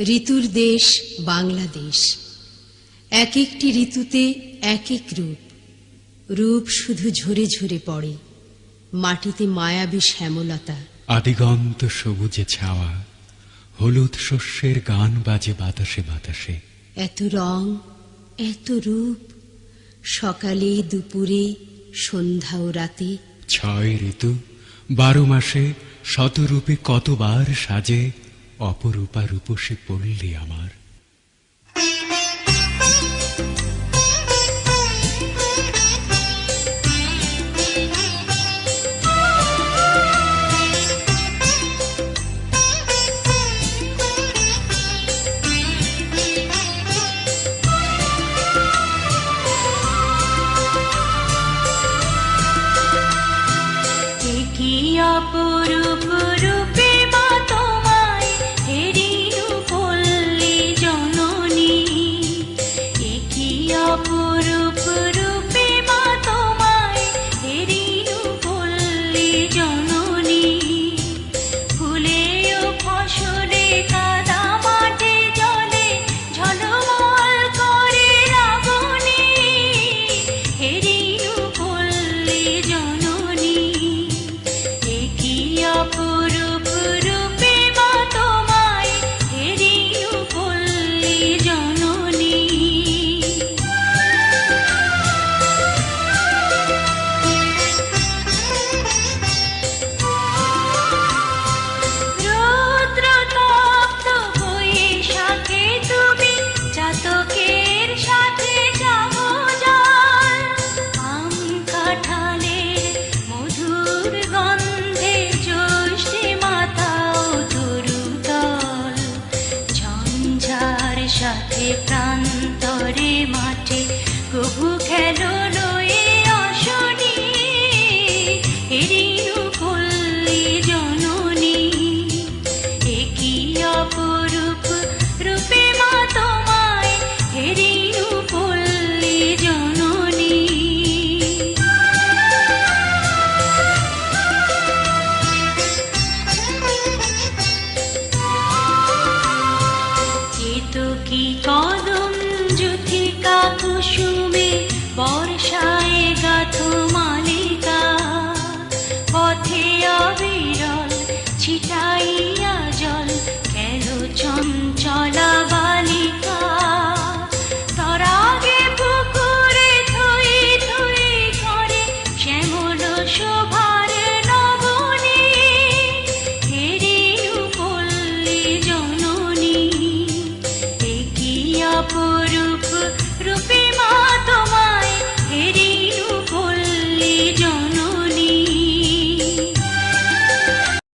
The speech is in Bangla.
ঋতুর দেশ বাংলাদেশ। এক একটি ঋতুতে এক এক রূপ। রূপ শুধু ঝরে ঝরে পড়ে মাটিতে মায়াবী শ্যামলতা। আদিগন্ত সবুজে ছাওয়া হলুদ শস্যের গান বাজে বাতাসে বাতাসে। এত রং এত রূপ সকালে দুপুরে সন্ধ্যা ও রাতে। ছয় ঋতু বারো মাসে শতরূপে কতবার সাজে অপরূপা রূপসে পড়লি আমার। কি অপরূপ